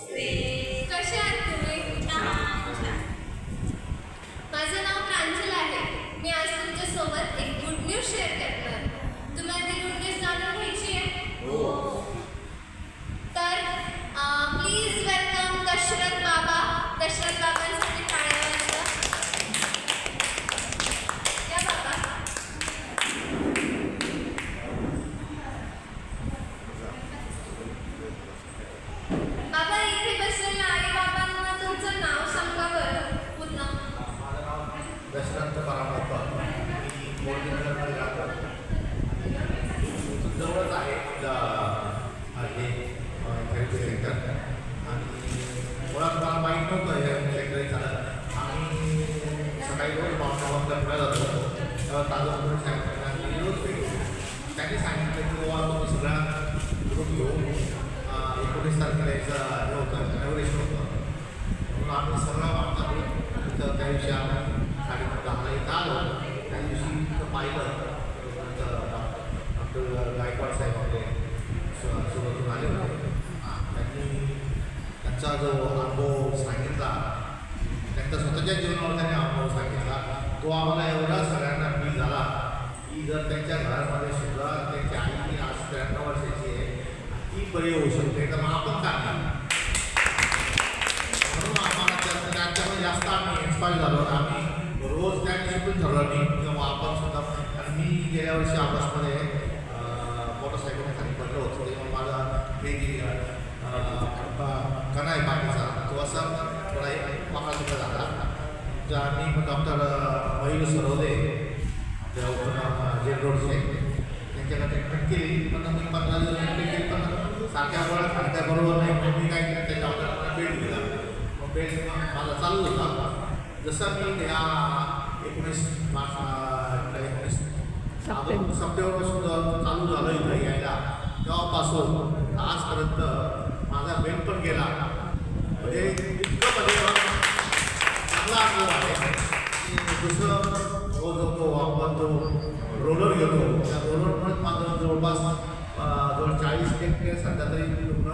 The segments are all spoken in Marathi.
कसे तुम्ही? माझं नाव प्रांजल आहे. मी आज तुमच्यासोबत एक गुड न्यूज शेअर करणार तुम्हाला ती गुड न्यूज जाणून घ्यायची आहे तर प्लीज वेलकम दशरथ बाबा दशरथ बाबांसाठी टाळ्या वाजवा. या बाबा बाबा इथे बसलेल्या आई बाबांना तुमचं नाव सांगा बरं पूर्ण माझं नाव दशरथ परामप्पा मी मोडीनगरमध्ये राहतो इथून जवळच आहे आपलं हे हेल्थ सेंटर आणि मुळात मला माहीत नव्हतं हे सेंटर चालत आम्ही सकाळी रोज पावसा वाजता पुण्याला जातो तेव्हा ताजं सांगितलं रोज भेटतो त्यांनी सांगितलं की बाबा तुम्ही सगळा ग्रुप घेऊन एकोणीस तारखेला यायचं हे होतं इनॉग्रेशन होतं. म्हणून आम्ही सगळा वाटता तर त्या दिवशी आम्ही साडेनऊ दहाला इथं आलो. त्या दिवशी इथं पाहिलं डॉक्टर गायकवाड साहेब आपले सोबतून आले होते. त्यांनी त्यांचा जो अनुभव तर स्वतःच्या जीवनावर त्यांनी अनुभव सांगितला तो आम्हाला एवढा सगळ्यांना फील झाला की जर त्यांच्या घरामध्ये सुद्धा त्यांची आई आज त्र्याण्णव वर्षाची आहे ती बरी होऊ शकते. तर मग आपण काय म्हणून आम्हाला त्यांच्यामध्ये जास्त आम्ही इन्स्पायर झालो. आम्ही रोज त्या दिवशीतून ठरवलं मी किंवा आपण सुद्धा आणि मी गेल्या वर्षी ऑगस्टमध्ये मोटरसायकलने खाली पडलो होतो. तेव्हा माझा हे जे कणाय पाठीचा तो असा थोडा वाकडा तिकडे झाला तर आम्ही डॉक्टर मयूर सरवदे आपल्या उपनाम जेल रोडचे त्यांच्याकडे ट्रीटमेंट केली पण मी पंधरा दिवस ट्रीटमेंट केली पण सारख्या गोळ्या खाणत्या बरोबर नाही मग मी काय केलं त्या डॉक्टरांना बेड दिला मग बेड मला चालू होता जसं मी त्या एकोणीस मार्च अं, सप्टेंबर सप्टेंबरपासून चालू झालं इथं यायला. तेव्हापासून आजपर्यंत माझा बेड पण गेला. म्हणजे इतकं म्हणजे चांगला अनुभव आहे. की दुसरं रोज होतो आपण जो रोलर घेतो. त्या रोलरमुळेच माझं जवळपास जवळ चाळीस टक्के सध्या तरी रुग्ण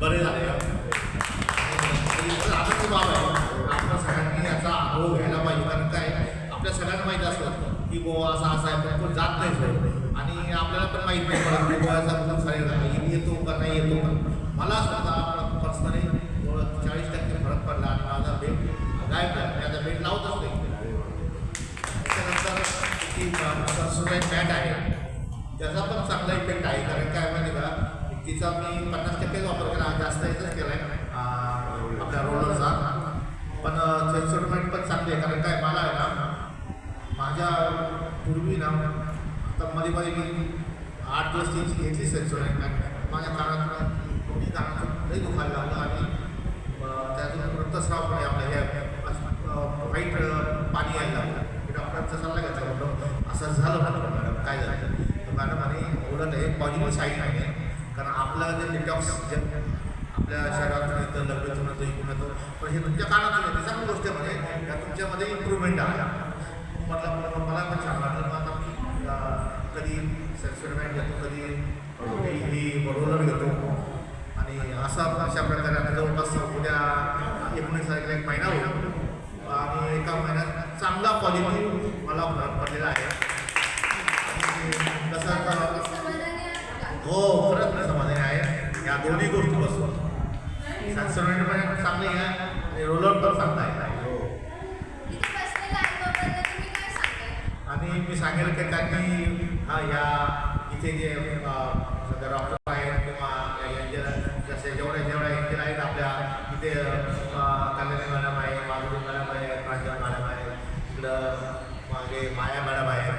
बरे झाले. आणि आनंद बाब आहे. आपल्या सगळ्यांनी याचा अनुभव घ्यायला पाहिजे. कारण काय? आपल्या सगळ्यांना माहीत असतं की गोवा असा असा आहे. पण जात नाही सर. आणि आपल्याला पण माहीत नाही. पडत की गोव्याचा खूप सारे येतो का नाही येतो का? मला स्वतः पर्सनली चाळीस टक्के फरक पडला आणि माझा बेड गायब झाला मी आता बेट लावतच नाही. त्याच्यानंतर ती संस्कृत पॅट आहे. त्याचा पण चांगला इफेक्ट आहे. कारण काय माहिती का? तिचा मी पन्नास टक्केच वापर केला. जास्त याचाच केला आहे आपल्या रोलरचा पण सेन्सोडमेंट पण चांगली आहे. कारण काय? मला आहे ना माझ्या पूर्वी ना आता मध्ये मध्ये मी आठ दिवस ती घेतली सेन्सोडमेंट माझ्या कानातून दोन्ही लई दुखायला लागलं आणि त्यातून रक्तस्राव पण आपल्या हे वाईट पाणी यायला लागलं. मी डॉक्टरचा सल्ला घेतला म्हणलं असं झालं म्हणलं मॅडम. काय झालं? तर मॅडम आणि एवढं नाही पॉझिटिव्ह साईड आहे. कारण आपलं जे डिटॉक्स जे आपल्या शरीरातून येतं लग्नातून येतं इकडून येतं. पण हे तुमच्या कानातून येते. चांगली गोष्ट आहे म्हणजे या तुमच्यामध्ये इम्प्रूव्हमेंट आहे म्हटलं मला मला पण छान वाटलं. मग आता मी कधी सेन्सरमेंट घेतो कधी ही बरोबर घेतो अशा प्रकारे आता जवळपास उद्या एकोणीस तारखेला एक महिना होईल. आणि एका महिन्यात चांगला पॉझिटिव्ह मला फरक पडलेला आहे. हो खरंच समाधानी आहे. या दोन्ही गोष्टी बसून सन्सरमेंट पण चांगली आहे आणि रोलर पण चांगला आहे. हो. आणि मी सांगेल की त्यांनी हा या इथे जे सध्या डॉक्टर आहेत किंवा जसे जेवढे जेवढे ते इथे कल्याणी मॅडम आहे माधुरी मॅडम आहे प्रांजल मॅडम आहे इकडं मागे माया मॅडम आहे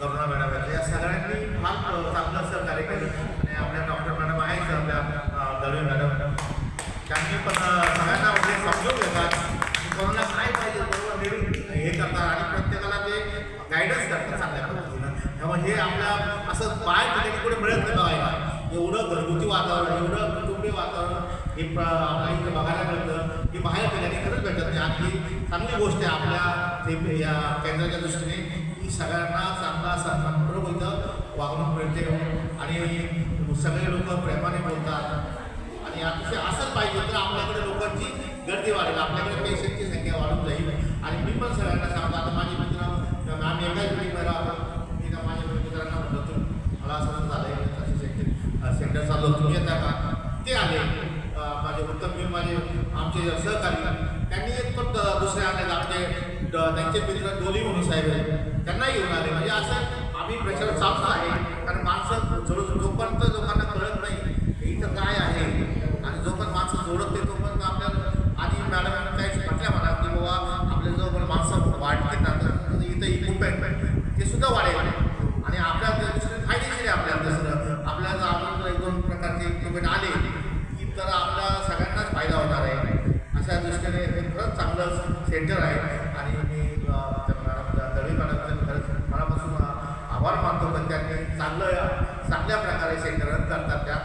करुणा मॅडम आहे या सगळ्यांनी फार चांगलं असं कार्यक्रम आणि आपल्या डॉक्टर मॅडम आहेत आपल्या अं, दळवे मॅडम. त्यांनी पण सगळ्यांना म्हणजे समजून घेतात. की कोणाला काय पाहिजे बरोबर हे हे करतात. आणि प्रत्येकाला ते गायडन्स करतात चांगल्या पद्धतीनं. त्यामुळे हे आपल्या असं बाहेर कुठे मिळत नाही बघायला. एवढं घरगुती वातावरण एवढं हे इथं बघायला मिळतं. की बाहेर ठिकाणी खरंच भेटत नाही. आपली चांगली गोष्ट आहे आपल्या या केंद्राच्या दृष्टीने की सगळ्यांना चांगला सन्मानपूर्वक इथं वागणूक मिळते आणि सगळे लोक प्रेमाने बोलतात. आणि अतिशय असंच पाहिजे तर आपल्याकडे लोकांची गर्दी वाढेल. आपल्याकडे पेशंटची संख्या वाढून जाईल. आणि मी पण सगळ्यांना सांगतो. आता माझे मित्र आम्ही एकाच वेळी मला मी माझ्या मित्रांना म्हणतो मला असं आमचे सहकारी त्यांनी एक पण दुसरे आणले आमचे त्यांचे मित्र दोन्ही म्हणून साहेब आहेत. त्यांना येऊन आले. म्हणजे असं आम्ही प्रचार चालू आहे. कारण माणसं जवळ जोपर्यंत दृष्टीने हे खरंच चांगलं सेंटर आहे. आणि मी दळवी मॅडमचं खरंच मनापासून आभार मानतो. पण त्यांनी चांगलं चांगल्या प्रकारे सेंटर करतात त्या